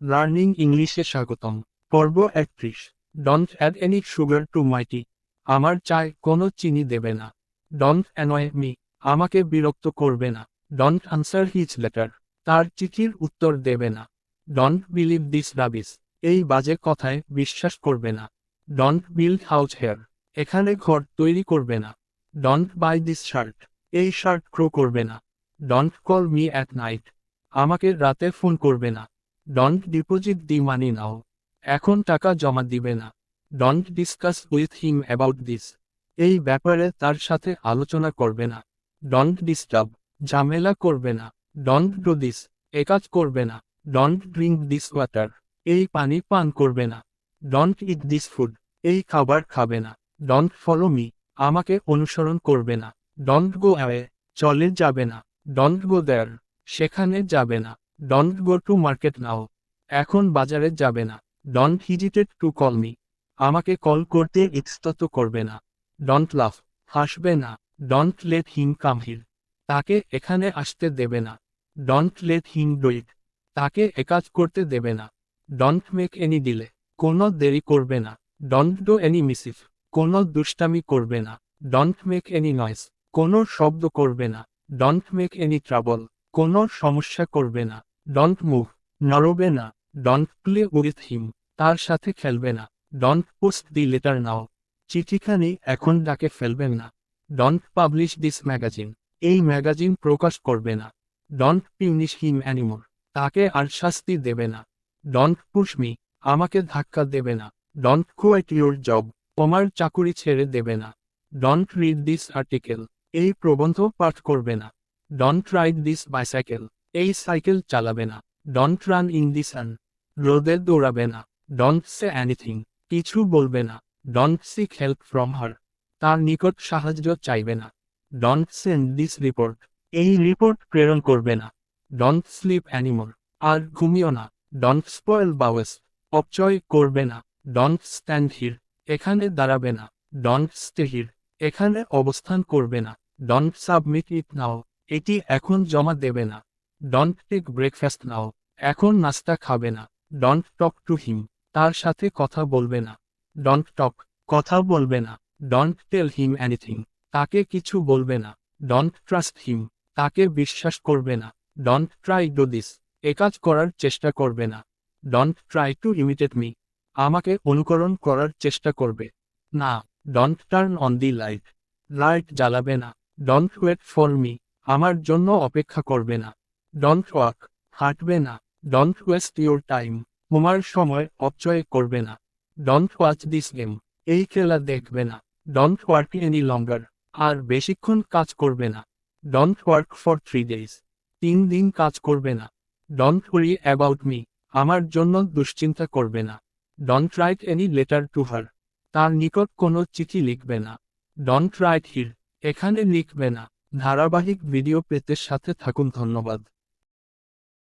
Learning ইংলিশে স্বাগতম। পর্ব একত্রিশ। Don't add any sugar to my tea আমার চায় কোনো চিনি দেবে না। ডন্ট অ্যানয় মি আমাকে বিরক্ত করবে না। ডন্ট আনসার হিজ লেটার তার চিঠির উত্তর দেবে না। ডন্ট বিলিভ দিস রাবিস এই বাজে কথায় বিশ্বাস করবে না। ডন্ট বিল্ড হাউস হেয়ার এখানে ঘর তৈরি করবে না। ডন্ট বাই দিস শার্ট এই শার্ট ক্রো করবে না। Don't call me at night আমাকে রাতে ফোন করবে না। ডন্ট ডিপোজিট দি মানি নাও এখন টাকা জমা দিবে না। Don't discuss with him about this এই ব্যাপারে তার সাথে আলোচনা করবে না। ডন্ট ডিস্টার্ব ঝামেলা করবে না। ডন্ট ডু দিস এ কাজ করবে না। ডন্ট ড্রিঙ্ক দিস ওয়াটার এই পানি পান করবে না। ডন্ট ইট দিস ফুড এই খাবার খাবে না। ডন্ট ফলো মি আমাকে অনুসরণ করবে না। ডন্ট গো অ্যাওয়ে চলে যাবে না। ডন্ট গো দেয়ার সেখানে যাবে না। Don't go to market now. এখন বাজারে যাবে না। Don't hesitate to call me. আমাকে কল করতে ইতস্তত করবে না। ডন্ট লাভ হাসবে না। ডন্ট লেট হিম কাম হির তাকে এখানে আসতে দেবে না। Don't let him do it. তাকে একাজ করতে দেবে না। Don't make any delay. কোনো দেরি করবে না। Don't do any mischief. কোনো দুষ্টামি করবে না। Don't make any noise. কোনো শব্দ করবে না। Don't make any trouble. কোনো সমস্যা করবে না। ডন্ট মুভ নড়বে না। ডন্ট প্লে উইথ হিম তার সাথে খেলবে না। Don't post the letter now চিঠিখানি এখন ডাকে ফেলবেন না। ডন্ট পাবলিশ দিস ম্যাগাজিন এই ম্যাগাজিন প্রকাশ করবে না। ডন্ট পিউনিশ হিম অ্যানিমোর তাকে আর শাস্তি দেবে না। ডন্ট পুশ মি আমাকে ধাক্কা দেবে না। ডন্ট কোয়াইট ইউর জব তোমার চাকুরি ছেড়ে দেবে না। ডন্ট রিড দিস আর্টিকেল এই প্রবন্ধ পাঠ করবে না। ডন্ট রাইড দিস বাইসাইকেল এই সাইকেল চালাবে না। Don't run in the sun রোদে দৌড়াবে না। ডন্ট সে অ্যানিথিং কিছু বলবে না। Don't seek help from her তার নিকট সাহায্য চাইবে না। ডন্ট সেন্ড দিস রিপোর্ট এই রিপোর্ট প্রেরণ করবে না। ডন্ট স্লিপ অ্যানিমোর আর ঘুমিও না। ডন্ট স্পয়েল বাওয়েস অপচয় করবে না। ডন্ট স্ট্যান্ড হির এখানে দাঁড়াবে না। ডন্ট স্টে হির এখানে অবস্থান করবে না। ডন্ট সাবমিট ইট নাও এটি এখন জমা দেবে না। ডন্ট টেক ব্রেকফাস্ট নাও এখন নাস্তা খাবে না। ডন্ট টক টু হিম তার সাথে কথা বলবে না। ডন্ট টক কথা বলবে না। ডন্ট টেল হিম এনিথিং তাকে কিছু বলবে না। ডন্ট ট্রাস্ট হিম তাকে বিশ্বাস করবে না। ডন্ট ট্রাই ডু দিস একাজ করার চেষ্টা করবে না। Don't try to imitate me আমাকে অনুকরণ করার চেষ্টা করবে। না। Don't turn on the light light জ্বালাবে না। ডন্ট ওয়েট ফর মি আমার জন্য অপেক্ষা করবে না। ডন্ট ওয়াক হাঁটবে না। ডন্ট ওয়েস্ট ইউর টাইম তোমার সময় অপচয় করবে না। ডন্ট ওয়াচ দিস গেম এই খেলা দেখবে না। ডন্ট ওয়ার্ক এনি লঙ্গার আর বেশিক্ষণ কাজ করবে না। Don't work for three days তিন দিন কাজ করবে না। ডন্ট ওয়ারি অ্যাবাউট মি আমার জন্য দুশ্চিন্তা করবে না। Don't write any letter to her তার নিকট কোনো চিঠি লিখবে না। ডন্ট রাইট হির এখানে লিখবে না। ধারাবাহিক ভিডিও পেতে সাথে থাকুন। ধন্যবাদ।